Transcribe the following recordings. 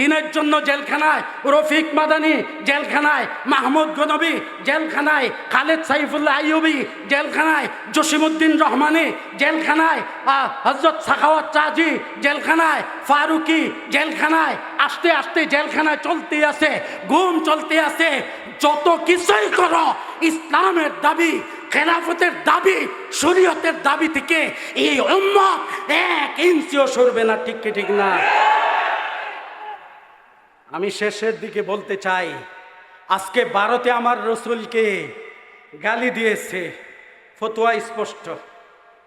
দিনের জন্য জেলখানায়, রফিক মাদানি জেলখানায়, মাহমুদ গনবী জেলখানায়, খালেদ সাইফুল্লাহ আইয়ুবি জেলখানায়, জসিমুদ্দিন রহমানি জেলখানায় হজরত সাখাওয়াত চাজি জেলখানায়, ফারুকি জেলখানায়, আস্তে আস্তে জেলখানায় চলতে আছে, গুম চলতে আছে। যত কিছুই করো, ইসলামের দাবি, খেলাফতের দাবি, শরীয়তের দাবি থেকে এই উম্মত এক ইঞ্চিও সরবে না, ঠিক ঠিক না? আমি শেষের দিকে বলতে চাই, আজকে ভারতে আমার রসুলকে গালি দিয়েছে। ফতোয়া স্পষ্ট।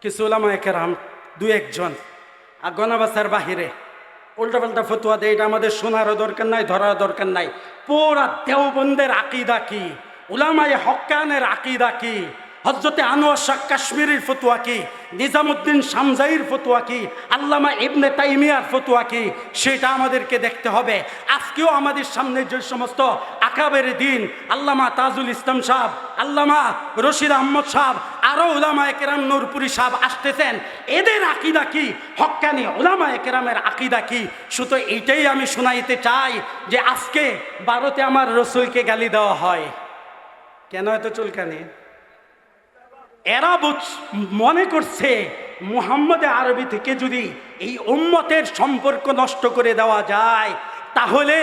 কিছু ওলামা একরাম দু একজন। আর গণবাসার বাহিরে উল্টাপাল্টা ফতুয়া দেয়, এটা আমাদের শোনারও দরকার নাই ধরার দরকার নাই। পুরা দেওবন্দের আকিদা কি? উলামায়ে হক্কানের আকিদা কি? হজরতে আনোয়ার শাহ কাশ্মীরের ফতুয়া কি? নিজামুদ্দিন শামজাইর ফতুয়া কি? আল্লামা ইবনে তাইমিয়ার ফতুয়া কি? সেটা আমাদেরকে দেখতে হবে। আজকেও আমাদের সামনে যে সমস্ত আকাবের দিন, আল্লামা তাজুল ইসলাম সাহ আল্লামা রশিদ আহমদ সাহ আরও উলামা একরাম নূরপুরি সাহ আসতেছেন। এদের আকিদা কি? হক্কানি উলামা একরামের আকিদা কি? শুধু এইটাই আমি শোনাইতে চাই যে আজকে ভারতে আমার রসুলকে গালি দেওয়া হয়। কেন এত চুলকানি? এরা মনে করছে মুহাম্মদে আরবি থেকে যদি এই উম্মতের সম্পর্ক নষ্ট করে দেওয়া যায়, তাহলে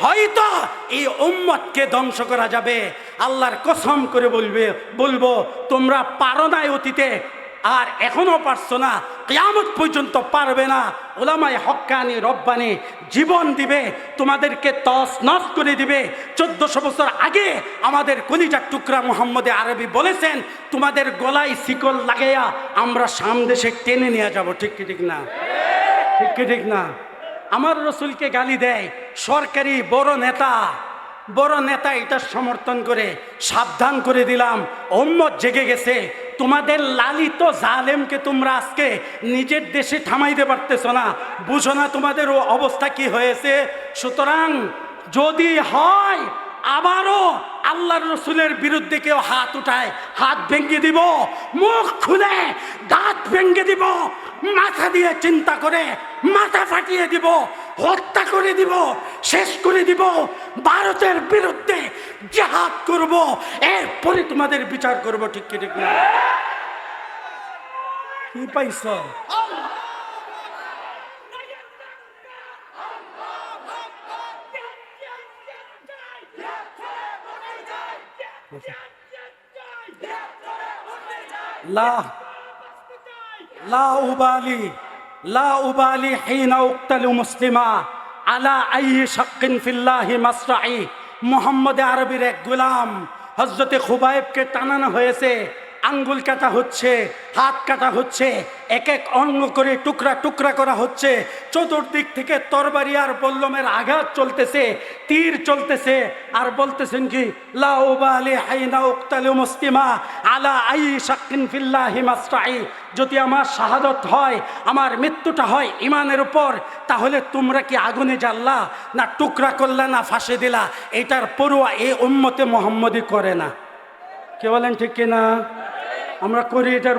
হয়তো এই উম্মতকে ধ্বংস করা যাবে। আল্লাহর কসম করে বলবে, বলব, তোমরা পারো নাই অতীতে আর এখনও পারছ না, কেয়ামত পর্যন্ত পারবে না। ওলামায় হক্কানি, রব্বানি জীবন দিবে, তোমাদেরকে তস নস করে দিবে। চোদ্দশো বছর আগে আমাদের কলিজার টুকরা মোহাম্মদে আরবি বলেছেন, তোমাদের গলায় শিকল লাগাইয়া আমরা সামদেশে টেনে নিয়ে যাব। ঠিক কি ঠিক না? ঠিক কি ঠিক না? আমার রসুলকে গালি দেয়, সরকারি বড় নেতা বড় নেতা এটা সমর্থন করে, সাবধান করে দিলাম। ওম্মত জেগে গেছে। তোমাদের লালিত জালেমকে তোমরা আজকে নিজের দেশে থামাইতে পারতেছো না। বুঝো না তোমাদের ও অবস্থা কি হয়েছে। সুতরাং যদি হয়, আবারও আল্লাহর রসুলের বিরুদ্ধে কেউ হাত উঠায়, হাত ভেঙে দিব, মুখ খুলে দাঁত ভেঙে দিব, মাথা দিয়ে চিন্তা করে, মাথা ফাটিয়ে দিব, হত্যা করে দিব শেষ করে দিব। ভারতের বিরুদ্ধে জাহাদ করব। এরপরে তোমাদের বিচার করব, ঠিক কি ঠিক কি পাইছ? লা লা উবালি লা উবালি হিনা উক্তালু মুসলিমা। আলা আই শক্কিন ফিল্লাহি মাসরাই মোহাম্মদ আরবির এক গুলাম হজরতে খুবাইবকে টানানো হয়েছে। আঙ্গুল কাটা হচ্ছে, হাত কাটা হচ্ছে, এক এক অঙ্গ করে টুকরা টুকরা করা হচ্ছে, চতুর্দিক থেকে তরবারি আর বল্লমের আঘাত চলতেছে, তীর চলতেছে, আর বলতেছেন কি মুসলিমা আলা আই মাসরাই যদি আমার শাহাদত হয়, আমার মৃত্যুটা হয় ইমানের উপর, তাহলে তোমরা কি আগুনে জ্বাললা, না টুকরা করলা, না ফাঁসে দিলা? এটার পড়ুয়া এ উম্মতে মোহাম্মদী করে না। কে বলেন ঠিক কিনা? আমরা করি এটার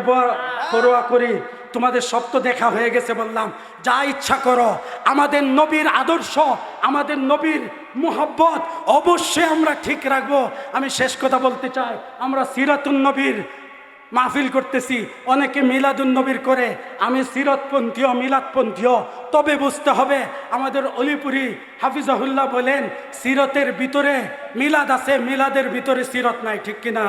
পরোয়া করি। তোমাদের সব তো দেখা হয়ে গেছে বললাম। যা ইচ্ছা করো। আমাদের নবীর আদর্শ, আমাদের নবীর মোহব্বত অবশ্যই আমরা ঠিক রাখব। আমি শেষ কথা বলতে চাই। আমরা সিরাতুন নবীর মাহফিল করতেছি। অনেকে মিলাদুন নবীর করে। আমি সিরতপন্থীয়, মিলাদপন্থীয়। তবে বুঝতে হবে, আমাদের অলিপুরি হাফিজাহুল্লাহ বলেন, সিরতের ভিতরে মিলাদ আছে, মিলাদের ভিতরে সিরত নাই, ঠিক কিনা?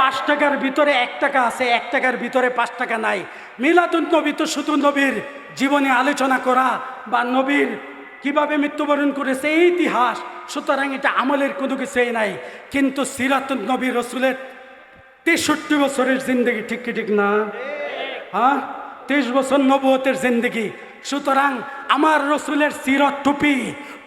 পাঁচ টাকার ভিতরে এক টাকা আছে, এক টাকার ভিতরে পাঁচ টাকা নাই। মিলাদুন নবী তো শুধু নবীর জীবনে আলোচনা করা বা নবীর কীভাবে মৃত্যুবরণ করেছে, এই ইতিহাস, সুতরাং এটা আমলের কোনো কিছুই নাই। কিন্তু সিরাতুন নবী রসুলের তেষট্টি বছরের জিন্দগি ঠিক ঠিক না? হ্যাঁ? তেইশ বছর নবতের জিন্দগি। সুতরাং আমার রসুলের সিরত টুপি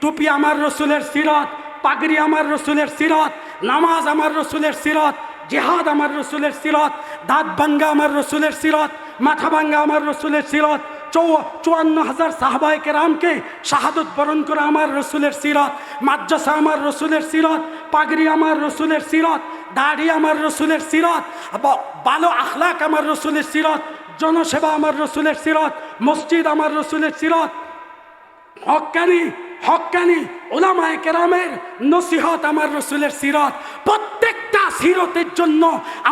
টুপি আমার রসুলের সিরত, পাগড়ি আমার রসুলের সিরত, নামাজ আমার রসুলের সিরত জেহাদ আমার রসুলের সিরত দাঁত ভাঙ্গা আমার রসুলের সিরত মাথা ভাঙ্গা আমার রসুলের সিরত চৌ চুয়ান্ন হাজার সাহবাইকে রামকে শাহাদত বরণ করে আমার রসুলের সিরত মাদ্রাসা আমার রসুলের সিরত পাগড়ি আমার রসুলের সিরত দাড়ি আমার রসুলের সিরত বালো আখলাক আমার রসুলের সিরত জনসেবা আমার রসুলের সিরত মসজিদ আমার রসুলের সিরত হকানি হকানি ওলামায় কেরামের নসিহত আমার রসুলের সিরত। প্রত্যেকটা সিরতের জন্য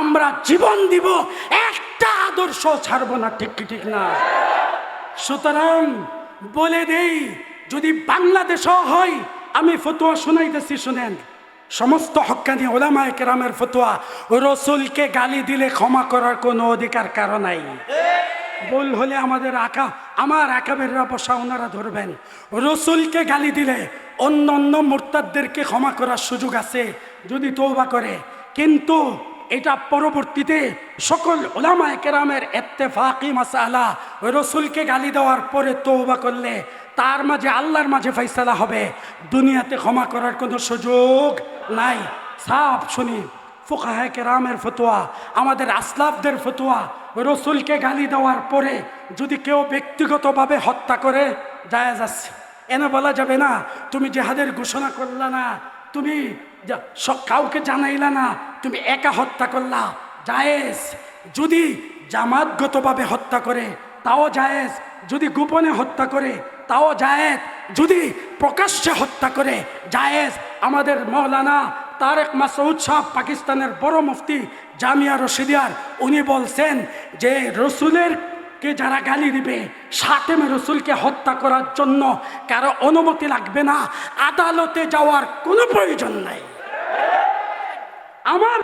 আমরা জীবন দিব, একটা আদর্শ ছাড়বো না, ঠিক ঠিক না? সুতরাং বলে দেই, যদি বাংলাদেশও হয়, আমি ফতোয়া শুনাইতেছি, শুনেন। সমস্ত হক্কানি ওলামায় কেরামের ফতোয়া রসুলকে গালি দিলে ক্ষমা করার কোনো অধিকার কারণ নাই। বল হলে আমাদের আঁকা, আমার আকাবেররা বসা, ওনারা ধরবেন। রসুলকে গালি দিলে অন্য অন্য মোরতাদদেরকে ক্ষমা করার সুযোগ আছে, যদি তৌবা করে। কিন্তু এটা পরবর্তীতে সকল ওলামায় কেরামের এত্তেফাকি মাসালা, রসুলকে গালি দেওয়ার পরে তৌবা করলে তার মাঝে, আল্লাহর মাঝে ফাইসালা হবে। দুনিয়াতে ক্ষমা করার কোনো সুযোগ নাই। সাফ শুনি। ফুকাহায় কেরামের ফতোয়া, আমাদের আসলাফদের ফতোয়া, রসুলকে গালি দেওয়ার পরে যদি কেউ ব্যক্তিগতভাবে হত্যা করে, জায়াজ আছে। এনে বলা যাবে না, তুমি জেহাদের ঘোষণা করলা না, তুমি কাউকে জানাইলা না, তুমি একা হত্যা করলা, জায়েজ। যদি জামাতগতভাবে হত্যা করে, তাও জায়েজ। যদি গোপনে হত্যা করে, তাও জায়েজ। যদি প্রকাশ্যে হত্যা করে, জায়েজ। আমাদের মৌলানা তারেক মাসউদ সাহ পাকিস্তানের বড় মুফতি জামিয়া রশিদিয়ার, উনি বলছেন যে রসুলের কে যারা গালি দিবে সাতেম রসুলকে হত্যা করার জন্য কারও অনুমতি লাগবে না, আদালতে যাওয়ার কোনো প্রয়োজন নাই। আমার